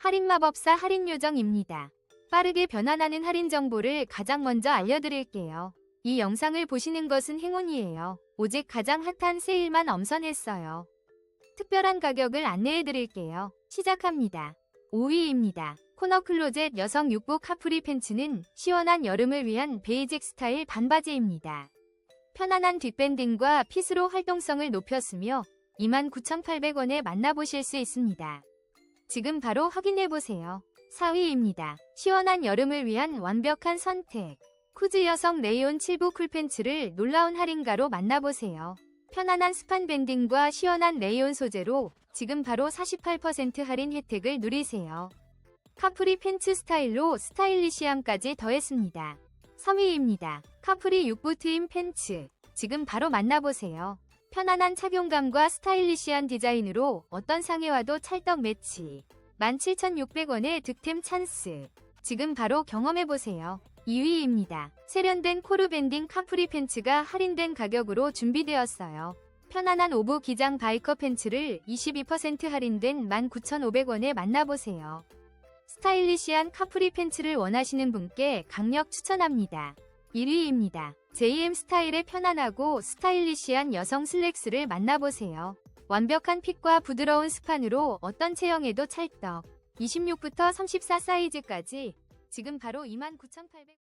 할인 마법사 할인 요정입니다. 빠르게 변환하는 할인 정보를 가장 먼저 알려드릴게요. 이 영상을 보시는 것은 행운이에요. 오직 가장 핫한 세일만 엄선했어요. 특별한 가격을 안내해드릴게요. 시작합니다. 5위입니다. 코너 클로젯 여성 육복 카프리 팬츠는 시원한 여름을 위한 베이직 스타일 반바지입니다. 편안한 뒷밴딩과 핏으로 활동성을 높였으며 29,800원에 만나보실 수 있습니다. 지금 바로 확인해보세요. 4위입니다. 시원한 여름을 위한 완벽한 선택. 쿠즈 여성 레이온 7부 쿨팬츠를 놀라운 할인가로 만나보세요. 편안한 스판 밴딩과 시원한 레이온 소재로 지금 바로 48% 할인 혜택을 누리세요. 카프리 팬츠 스타일로 스타일리시함까지 더했습니다. 3위입니다. 카프리 6부 트임 팬츠. 지금 바로 만나보세요. 편안한 착용감과 스타일리시한 디자인으로 어떤 상해와도 찰떡 매치. 17,600원의 득템 찬스. 지금 바로 경험해보세요. 2위입니다. 세련된 코르 밴딩 카프리 팬츠가 할인된 가격으로 준비되었어요. 편안한 오브 기장 바이커 팬츠를 22% 할인된 19,500원에 만나보세요. 스타일리시한 카프리 팬츠를 원하시는 분께 강력 추천합니다. 1위입니다. JM 스타일의 편안하고 스타일리시한 여성 슬랙스를 만나보세요. 완벽한 핏과 부드러운 스판으로 어떤 체형에도 찰떡. 26부터 34 사이즈까지 지금 바로 29,800